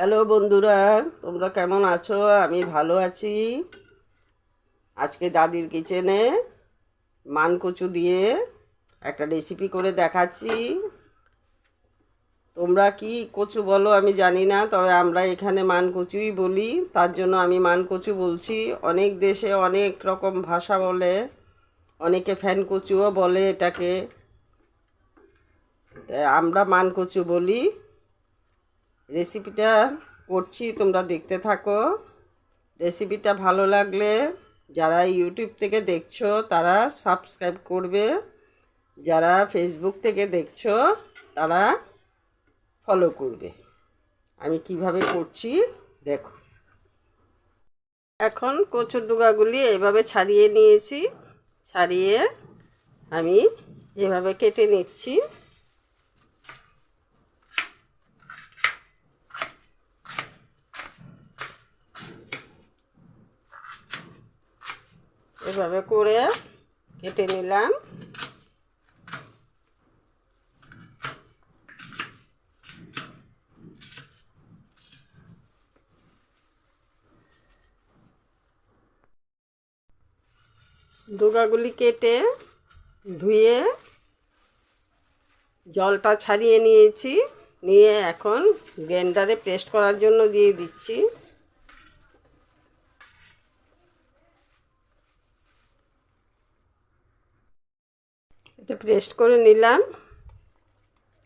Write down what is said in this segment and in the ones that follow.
Hello বন্ধুরা, তোমরা কেমন আছো? আমি ভালো আছি। আজকে দাদির কিচেনে মান কচু দিয়ে একটা রেসিপি করে দেখাচ্ছি। তোমরা কি কচু বলো আমি জানি না, তবে আমরা এখানে মান কচুই বলি। তার জন্য আমি মান কচু বলছি। অনেক দেশে অনেক রকম ভাষা বলে, অনেকে ফ্যান কচুও বলে এটাকে। আমরা মান কচু বলি। রেসিপিটা করছি, তোমরা দেখতে থাকো। রেসিপিটা ভালো লাগলে যারা ইউটিউব থেকে দেখছ, তারা সাবস্ক্রাইব করবে। যারা ফেসবুক থেকে দেখছ, তারা ফলো করবে। আমি কীভাবে করছি, দেখো। এখন কচুর ডুগাগুলি এইভাবে ছাড়িয়ে নিয়েছি। ছাড়িয়ে আমি এভাবে কেটে নিচ্ছি। এভাবে করে কেটে নিলাম। ডোগাগুলি কেটে ধুয়ে জলটা ছাড়িয়ে নিয়েছি, নিয়ে এখন গ্রাইন্ডারে পেস্ট করার জন্য দিয়ে দিচ্ছি। এটা পেস্ট করে নিলাম।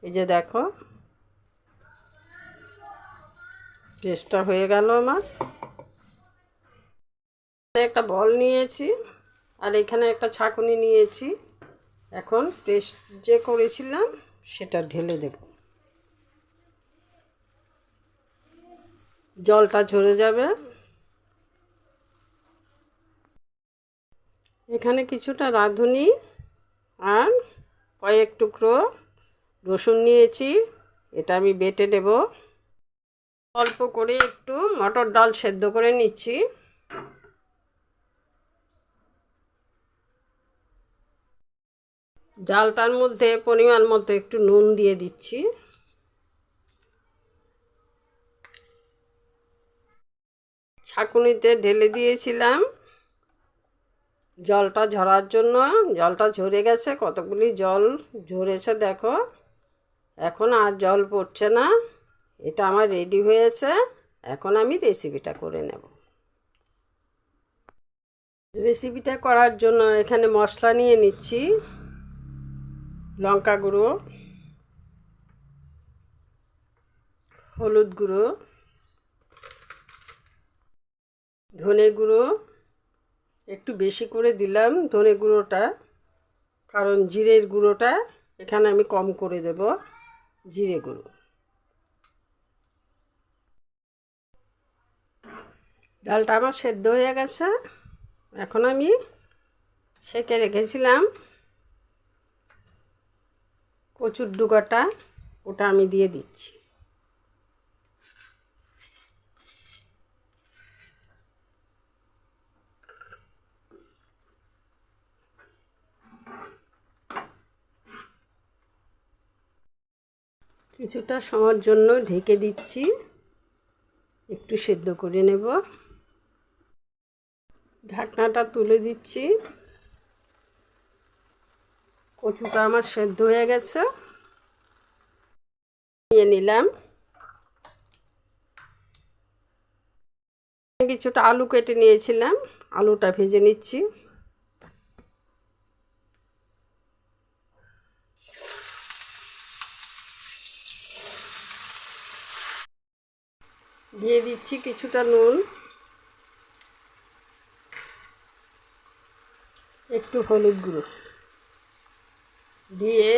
এই যে দেখো। পেস্টটা হয়ে গেল আমার। একটা বল নিয়েছি আর এখানে একটা ছাঁকুনি নিয়েছি। এখন পেস্ট যে করেছিলাম সেটা ঢেলে দেব। জলটা ঝরে যাবে। এখানে কিছুটা রাঁধুনি। আর কয়েক টুকরো রসুন নিয়েছি, এটা আমি বেটে নেব। অল্প করে একটু মটর ডাল সেদ্ধ করে নিচ্ছি। ডালটার মধ্যে পরিমাণ মতো একটু নুন দিয়ে দিচ্ছি। ছাঁকুনিতে ঢেলে দিয়েছিলাম। জলটা ঝরার জন্য, জলটা ঝরে গেছে, কতগুলি জল ঝরেছে দেখো। এখন আর জল পড়ছে না, এটা আমার রেডি হয়েছে, এখন আমি রেসিপিটা করে নেব। রেসিপিটা করার জন্য এখানে মশলা নিয়ে নিচ্ছি, লঙ্কা গুঁড়ো, হলুদ গুঁড়ো, ধনে গুঁড়ো একটু বেশি করে দিলাম ধনে গুঁড়োটা, কারণ জিরের গুঁড়োটা এখানে আমি কম করে দেব, জিরে গুঁড়ো। ডালটা আমার সেদ্ধ হয়ে গেছে, এখন আমি সেকে রেখেছিলাম। কচুর ডুগাটা ওটা আমি দিয়ে দিচ্ছি। কিছুটা সময়ের জন্য ঢেকে দিচ্ছি। একটু সেদ্ধ করে নেব। ঢাকনাটা তুলে দিচ্ছি। কচুটা আমার সেদ্ধ হয়ে গেছে। নিয়ে নিলাম। কিছুটা আলু কেটে নিয়েছিলাম। আলুটা ভেজে নিচ্ছি। দিয়ে দিচ্ছি কিছুটা নুন। একটু হলুদ গুঁড়ো। দিয়ে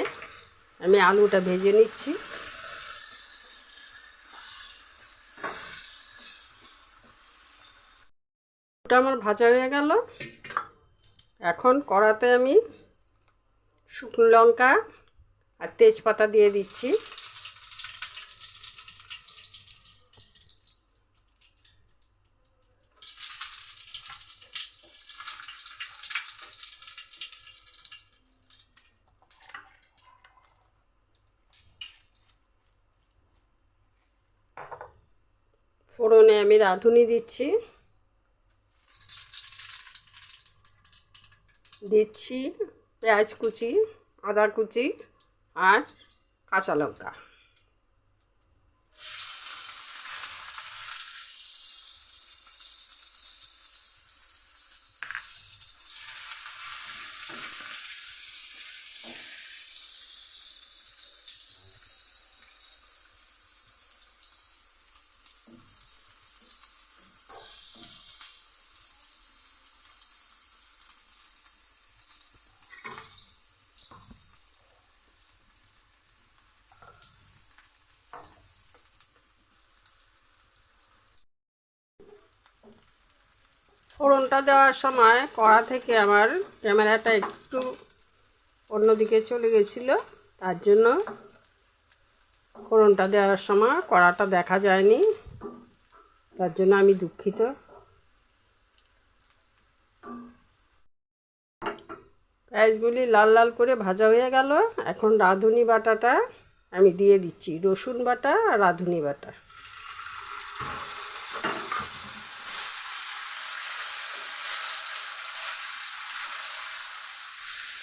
আমি আলুটা ভেজে নিচ্ছি। ওটা আমার ভাজা হয়ে গেল। এখন কড়াতে আমি শুকনো লঙ্কা আর তেজপাতা দিয়ে দিচ্ছি। ফোড়নে আমি রাঁধুনি দিচ্ছি। দিচ্ছি পেঁয়াজ কুচি আদা কুচি আর কাঁচা লঙ্কা। ফোড়নটা দেওয়ার সময় কড়া থেকে আমার ক্যামেরাটা একটু অন্যদিকে চলে গেছিল, তার জন্য ফোড়নটা দেওয়ার সময় কড়াটা দেখা যায়নি, তার জন্য আমি দুঃখিত। পেঁয়াজগুলি লাল লাল করে ভাজা হয়ে গেল, এখন রাঁধুনি বাটাটা আমি দিয়ে দিচ্ছি, রসুন বাটা আর রাঁধুনি বাটা।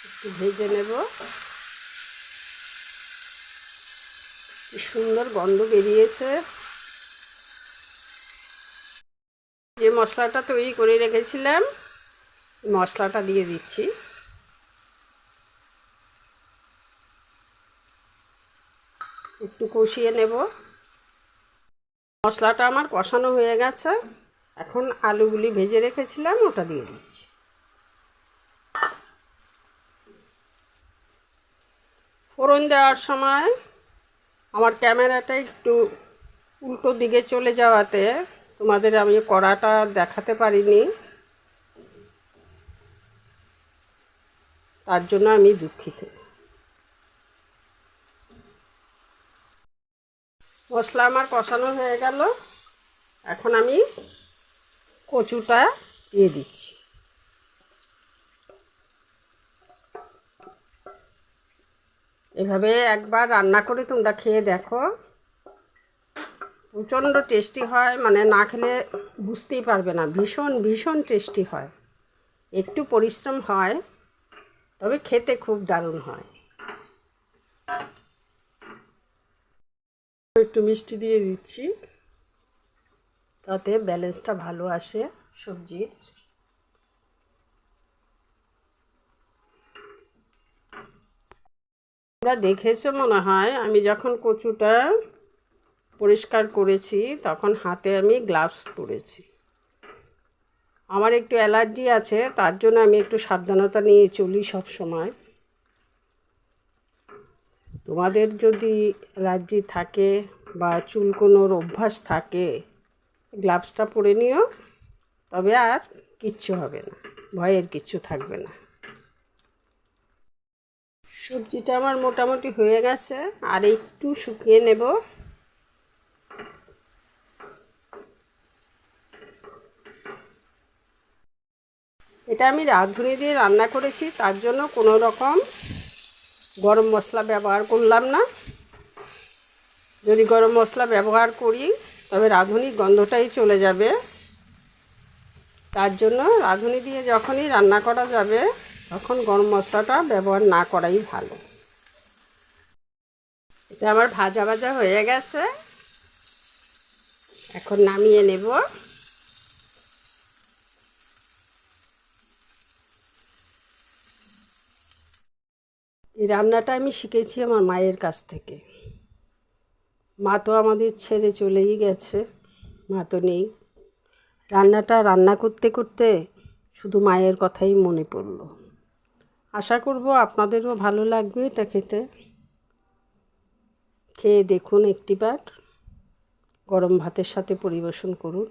একটু ভেজে নেব। সুন্দর গন্ধ বেরিয়েছে। যে মশলাটা তৈরি করে রেখেছিলাম, মশলাটা দিয়ে দিচ্ছি। একটু কষিয়ে নেব। মশলাটা আমার কষানো হয়ে গেছে। এখন আলুগুলি ভেজে রেখেছিলাম, ওটা দিয়ে দিচ্ছি। ফোড়ন দেওয়ার সময় আমার ক্যামেরাটা একটু উল্টো দিকে চলে যাওয়াতে তোমাদের আমি কড়াটা দেখাতে পারিনি। তার জন্য আমি দুঃখিত। মশলা আমার কষানো হয়ে গেল। এখন আমি কচুটা দিয়ে দিচ্ছি। এভাবে একবার রান্না করে তোমরা খেয়ে দেখো। প্রচণ্ড টেস্টি হয় মানে না খেলে বুঝতেই পারবে না। ভীষণ ভীষণ টেস্টি হয়। একটু পরিশ্রম হয়, তবে খেতে খুব দারুণ হয়। একটু মিষ্টি দিয়ে দিচ্ছি, তাতে ব্যালেন্সটা ভালো আসে সবজির। তোমরা দেখেছ মনে হয়, আমি যখন কচুটা পরিষ্কার করেছি, তখন হাতে আমি গ্লাভস পরেছি। আমার একটু অ্যালার্জি আছে, তার জন্য আমি একটু সাবধানতা নিয়ে চলি সব সময়। তোমাদের যদি অ্যালার্জি থাকে বা চুলকোনোর অভ্যাস থাকে গ্লাভসটা পরে নিও, তবে আর কিচ্ছু হবে না, ভয়ের কিচ্ছু থাকবে না। সবজিটা আমার মোটামুটি হয়ে গেছে, আর একটু শুকিয়ে নেব। এটা আমি রাঁধুনি দিয়ে রান্না করেছি, তার জন্য কোনো রকম গরম মশলা ব্যবহার করলাম না। যদি গরম মশলা ব্যবহার করি, তবে রাঁধুনি গন্ধটাই চলে যাবে। তার জন্য রাঁধুনি দিয়ে যখনই রান্না করা যাবে তখন গরম মশলাটা ব্যবহার না করাই ভালো। এটা আমার ভাজা ভাজা হয়ে গেছে। এখন নামিয়ে নেব। এই রান্নাটা আমি শিখেছি আমার মায়ের কাছ থেকে। মা তো আমাদের ছেড়ে চলেই গেছে, মা তো নেই। রান্নাটা রান্না করতে করতে শুধু মায়ের কথাই মনে পড়ল। আশা করব আপনাদেরও ভালো লাগবে এটা খেতে। খেয়ে দেখুন একটিবার গরম ভাতের সাথে পরিবেশন করুন।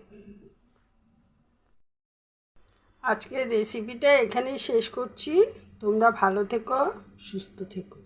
আজকের রেসিপিটা এখানেই শেষ করছি। তোমরা ভালো থেকো, সুস্থ থেকো।